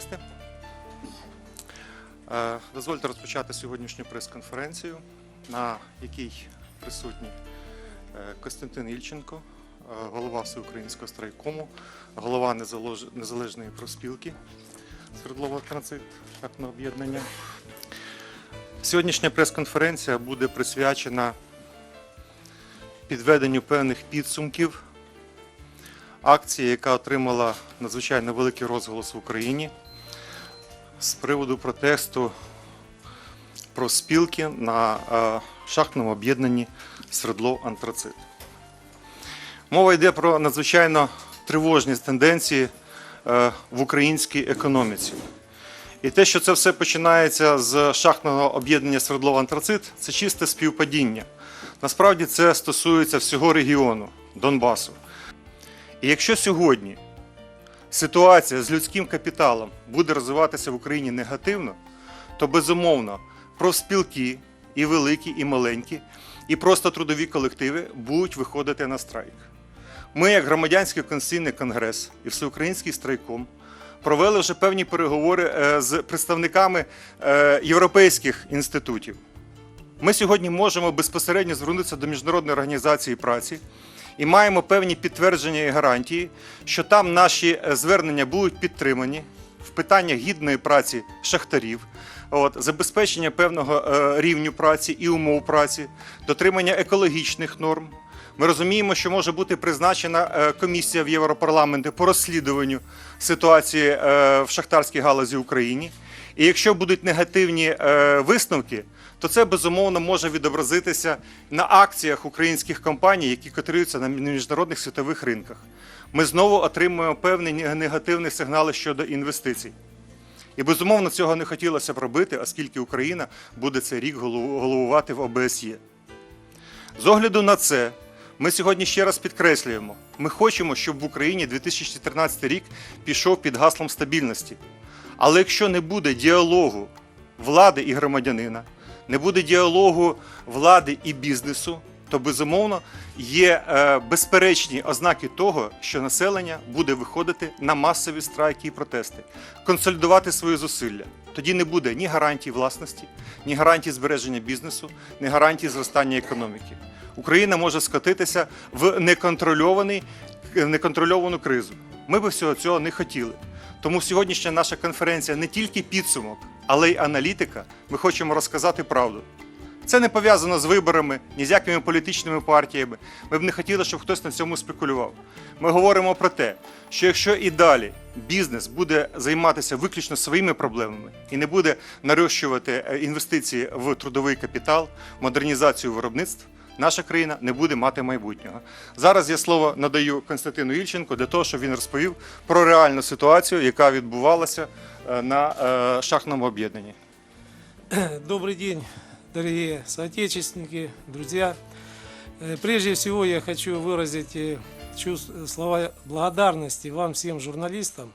журналісти. Е, Дозвольте розпочати сьогоднішню прес-конференцію, на якій присутні е, Костянтин Ільченко, е, голова Всеукраїнського страйкому, голова Незалежної профспілки Свердлова Транзитне об'єднання. Сьогоднішня прес-конференція буде присвячена підведенню певних підсумків акції, яка отримала надзвичайно великий розголос в Україні з приводу протесту про спілки на е, шахтному об'єднанні Свердлов Антрацит. Мова йде про надзвичайно тривожні тенденції е, в українській економіці. І те, що це все починається з шахтного об'єднання Свердлов Антрацит, це чисте співпадіння. Насправді це стосується всього регіону Донбасу. І якщо сьогодні ситуація з людським капіталом буде розвиватися в Україні негативно, то безумовно профспілки і великі, і маленькі, і просто трудові колективи будуть виходити на страйк. Ми, як громадянський конституційний конгрес і всеукраїнський страйком, провели вже певні переговори е, з представниками е, європейських інститутів. Ми сьогодні можемо безпосередньо звернутися до міжнародної організації праці і маємо певні підтвердження і гарантії, що там наші е, звернення будуть підтримані в питаннях гідної праці шахтарів, от, забезпечення певного е, рівню праці і умов праці, дотримання екологічних норм. Ми розуміємо, що може бути призначена е, комісія в Європарламенті по розслідуванню ситуації е, в шахтарській галузі в Україні. І якщо будуть негативні висновки, то це безумовно може відобразитися на акціях українських компаній, які котируються на міжнародних світових ринках. Ми знову отримуємо певні негативні сигнали щодо інвестицій. І безумовно цього не хотілося б робити, оскільки Україна буде цей рік головувати в ОБСЄ. З огляду на це, ми сьогодні ще раз підкреслюємо: ми хочемо, щоб в Україні 2014 рік пішов під гаслом стабільності. Але якщо не буде діалогу влади і громадянина, не буде діалогу влади і бізнесу, то безумовно є е, безперечні ознаки того, що населення буде виходити на масові страйки і протести, консолідувати свої зусилля. Тоді не буде ні гарантій власності, ні гарантій збереження бізнесу, ні гарантій зростання економіки. Україна може скотитися в неконтрольований, неконтрольовану кризу. Ми би всього цього не хотіли. Тому сьогоднішня наша конференція не тільки підсумок, але й аналітика. Ми хочемо розказати правду. Це не пов'язано з виборами, ні з якими політичними партіями. Ми б не хотіли, щоб хтось на цьому спекулював. Ми говоримо про те, що якщо і далі бізнес буде займатися виключно своїми проблемами і не буде нарощувати е, інвестиції в трудовий капітал, модернізацію виробництв, наша країна не буде мати майбутнього. Зараз я слово надаю Константину Ільченку для того, щоб він розповів про реальну ситуацію, яка відбувалася е, на е, шахтному об'єднанні. Добрый день, дорогие соотечественники, друзья. Э, Прежде всего я хочу выразить э, чувс- слова благодарности вам, всем журналистам,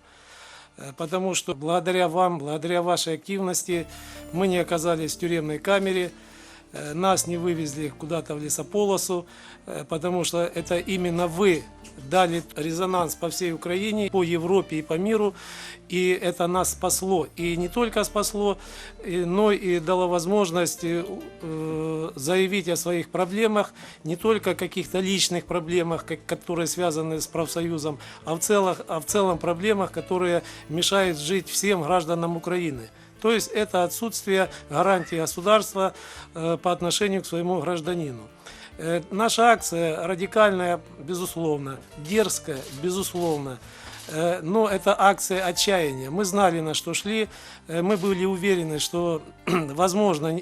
э, потому что благодаря вам, благодаря вашей активности мы не оказались в тюремной камере, э, нас не вывезли куда-то в лесополосу, э, потому что это именно вы дали резонанс по всей Украине, по Европе и по миру, и это нас спасло. И не только спасло, но и дало возможность э, э, заявить о своих проблемах, не только каких-то личных проблемах, которые связаны с профсоюзом, а в, целом, а в целом проблемах, которые мешают жить всем гражданам Украины. То есть это отсутствие гарантии государства э, по отношению к своему гражданину. Э, Наша акция радикальная, безусловно, дерзкая, безусловно. Э, Но это акция отчаяния. Мы знали, на что шли. Мы были уверены, что, возможно,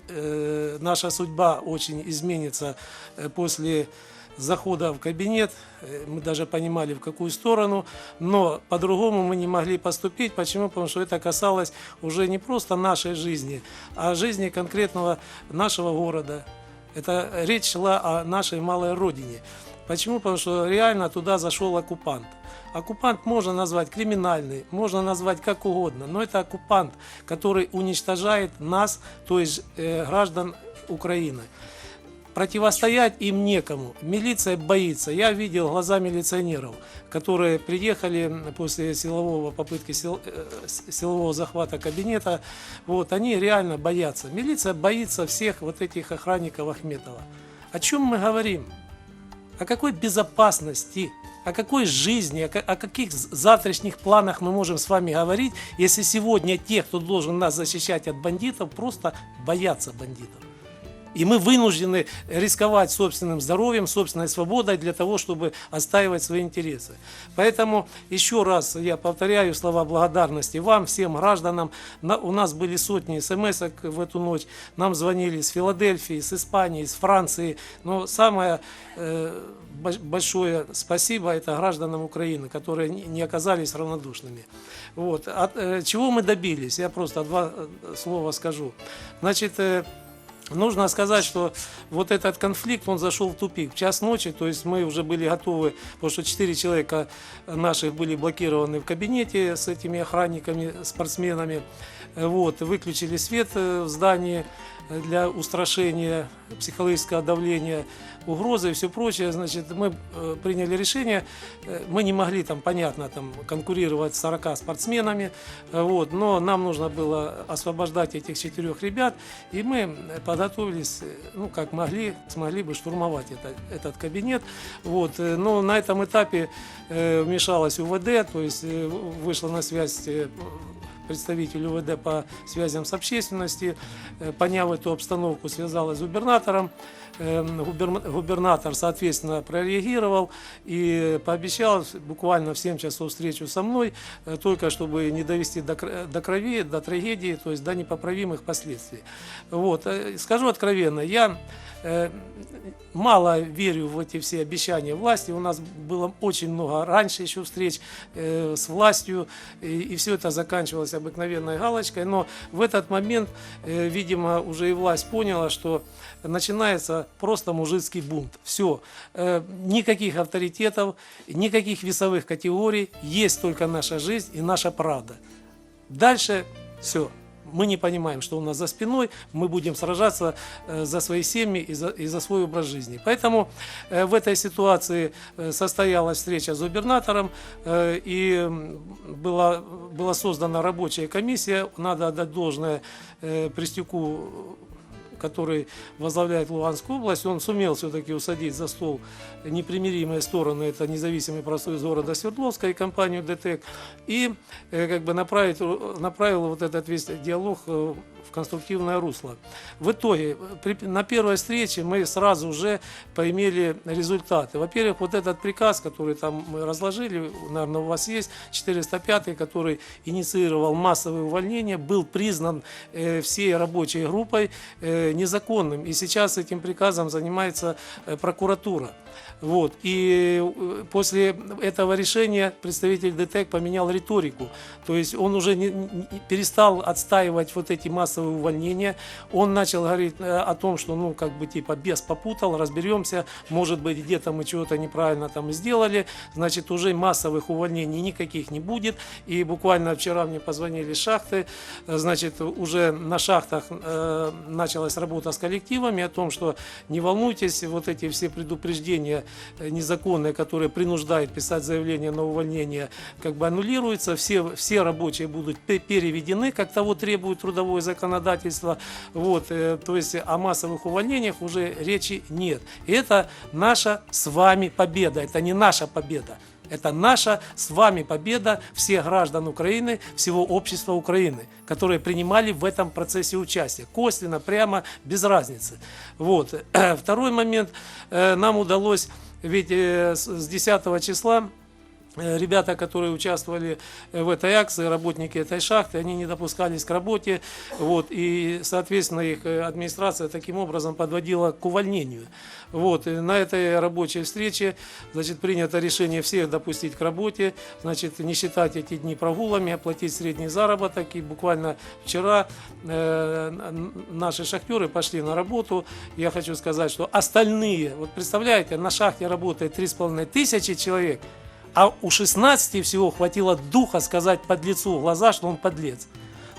наша судьба очень изменится после захода в кабинет. Э, Мы даже понимали, в какую сторону. Но по-другому мы не могли поступить. Почему? Потому что это касалось уже не просто нашей жизни, а жизни конкретного нашего города, это речь шла о нашей малой родине. Почему? Потому что реально туда зашел оккупант. Оккупант можно назвать криминальный, можно назвать как угодно, но это оккупант, который уничтожает нас, то есть э, граждан Украины. Противостоять им некому. Милиция боится. Я видел глаза милиционеров, которые приехали после силового попытки сил- э, силового захвата кабинета. Вот, они реально боятся. Милиция боится всех вот этих охранников Ахметова. О чем мы говорим? О какой безопасности, о какой жизни, о, ка- о каких завтрашних планах мы можем с вами говорить, если сегодня те, кто должен нас защищать от бандитов, просто боятся бандитов. И мы вынуждены рисковать собственным здоровьем, собственной свободой для того, чтобы отстаивать свои интересы. Поэтому еще раз я повторяю слова благодарности вам, всем гражданам. На- у нас были сотни смс в эту ночь. Нам звонили из Филадельфии, с Испании, из Франции. Но самое э, бо- большое спасибо это гражданам Украины, которые не оказались равнодушными. Вот. От, э, чего мы добились? Я просто два э, слова скажу. Значит, Нужно сказать, что вот этот конфликт, он зашел в тупик. В час ночи, то есть мы уже были готовы, потому что четыре человека наших были блокированы в кабинете с этими охранниками, спортсменами. Вот, выключили свет э, в здании для устрашения психологического давления, угрозы и все прочее. Значит, мы э, приняли решение, э, мы не могли там, понятно, там конкурировать с 40 спортсменами, э, вот, но нам нужно было освобождать этих четырех ребят, и мы подготовились, ну, как могли, смогли бы штурмовать это- этот кабинет. Вот, но на этом этапе вмешалась УВД, то есть вышла на связь представитель УВД по связям с общественностью, э, поняв эту обстановку, связалась с губернатором. Э, губерна- Губернатор, соответственно, прореагировал и пообещал буквально в 7 часов встречу со мной, э, только чтобы не довести до кр- до крови, до трагедии, то есть до непоправимых последствий. Вот. э, Скажу откровенно, я э, мало верю в эти все обещания власти. У нас было очень много раньше еще встреч с властью, и, все это заканчивалось обыкновенной галочкой. Но в этот момент, видимо, уже и власть поняла, что начинается просто мужицкий бунт. Все. никаких авторитетов, никаких весовых категорий. Есть только наша жизнь и наша правда. Дальше все. Мы не понимаем, что у нас за спиной, мы будем сражаться э, за свои семьи и за, и за свой образ жизни. Поэтому э, в этой ситуации э, состоялась встреча с губернатором, э, и была, была создана рабочая комиссия. Надо отдать должное э, Пристюку который возглавляет Луганскую область, он сумел все-таки усадить за стол непримиримые стороны, это независимый профсоюз города Свердловска и компанию ДТЭК, и э, как бы направить, направил вот этот весь диалог э, в конструктивное русло. В итоге, при- на первой встрече мы сразу уже поимели результаты. Во-первых, вот этот приказ, который там мы разложили, наверное, у вас есть, 405, который инициировал массовые увольнения, был признан э, всей рабочей группой э, незаконным. И сейчас этим приказом занимается э, прокуратура. Вот. И э, после этого решения представитель ДТЭК поменял риторику. То есть он уже не, не- перестал отстаивать вот эти массовые увольнения. Он начал говорить э, о том, что, ну, как бы, типа, бес попутал, разберемся, может быть, где-то мы чего-то неправильно там сделали, значит, уже массовых увольнений никаких не будет. И буквально вчера мне позвонили шахты, значит, уже на шахтах э, началась работа с коллективами о том, что не волнуйтесь, вот эти все предупреждения незаконные, которые принуждают писать заявление на увольнение, как бы аннулируются, все, все рабочие будут пе- переведены, как того требует трудовое законодательство, вот, э, то есть о массовых увольнениях уже речи нет. И это наша с вами победа, это не наша победа. Это наша с вами победа всех граждан Украины, всего общества Украины, которые принимали в этом процессе участие. Косвенно, прямо, без разницы. Вот. Второй момент. Э, Нам удалось, ведь э, с с 10 числа Э, Ребята, которые участвовали в этой акции, работники этой шахты, они не допускались к работе, вот, и, соответственно, их администрация таким образом подводила к увольнению. Вот, и на этой рабочей встрече, значит, принято решение всех допустить к работе, значит, не считать эти дни прогулами, оплатить средний заработок, и буквально вчера э, наши шахтеры пошли на работу, я хочу сказать, что остальные, вот представляете, на шахте работает 3,5 тысячи человек, а у 16 всего хватило духа сказать подлецу в глаза, что он подлец.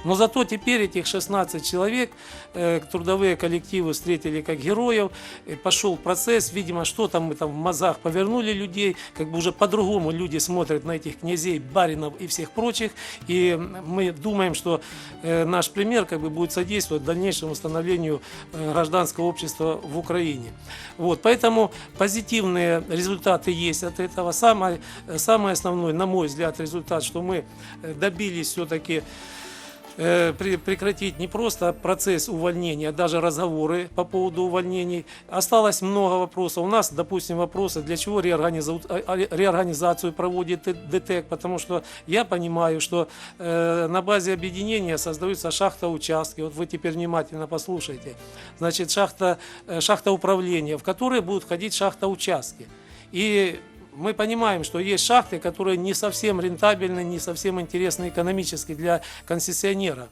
Но зато теперь этих 16 человек, э, трудовые коллективы встретили как героев, пошел процесс, видимо, что там мы там в мазах повернули людей, как бы уже по-другому люди смотрят на этих князей, баринов и всех прочих, и мы думаем, что э, наш пример как бы будет содействовать дальнейшему становлению э, гражданского общества в Украине. Вот, поэтому позитивные результаты есть от этого. Самое, самый основной, на мой взгляд, результат, что мы добились все-таки прекратить не просто процесс увольнения, а даже разговоры по поводу увольнений. Осталось много вопросов. У нас, допустим, вопросы, для чего реорганиза- а- реорганизацию проводит ДТЭК, потому что я понимаю, что э, на базе объединения создаются шахта-участки. Вот вы теперь внимательно послушайте. Значит, шахта, э, шахта управления, в которые будут входить шахта-участки. И мы понимаем, что есть шахты, которые не совсем рентабельны, не совсем интересны экономически для концессионера.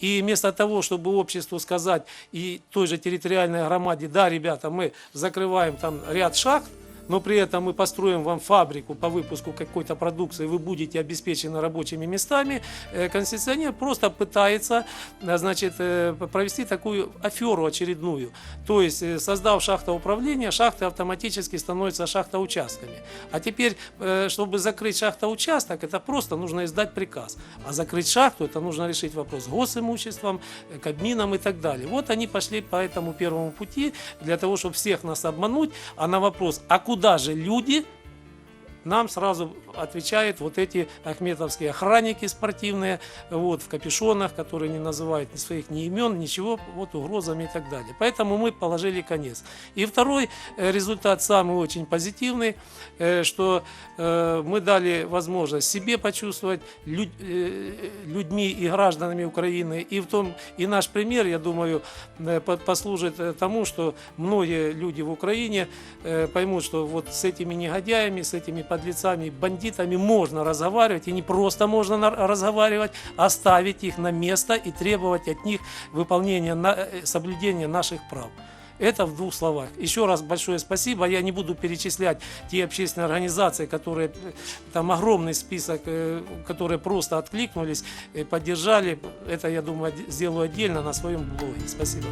И вместо того, чтобы обществу сказать и той же территориальной громаде, да, ребята, мы закрываем там ряд шахт, но при этом мы построим вам фабрику по выпуску какой-то продукции, вы будете обеспечены рабочими местами, э, концессионер просто пытается э, значит, э, провести такую аферу очередную. То есть, создав шахтоуправление, шахты автоматически становятся шахтоучастками. А теперь, чтобы закрыть шахтоучасток, это просто нужно издать приказ. А закрыть шахту, это нужно решить вопрос госимуществом, Кабмином и так далее. Вот они пошли по этому первому пути для того, чтобы всех нас обмануть. А на вопрос, а куда же люди, нам сразу отвечают вот эти ахметовские охранники спортивные, вот, в капюшонах, которые не называют ни своих ни имен, ничего, вот угрозами и так далее. Поэтому мы положили конец. И второй э, результат самый очень позитивный, э, что э, мы дали возможность себе почувствовать лю- людьми и гражданами Украины. И в том и наш пример, я думаю, по- послужит тому, что многие люди в Украине поймут, что вот с этими негодяями, с этими подлецами, бандитами можно разговаривать, и не просто можно разговаривать, а ставить их на место и требовать от них выполнения, э, соблюдения наших прав. Это в двух словах. Еще раз большое спасибо. Я не буду перечислять те общественные организации, которые, э, там огромный список, э, которые просто откликнулись, поддержали. Это, я думаю, сделаю отдельно на своем блоге. Спасибо.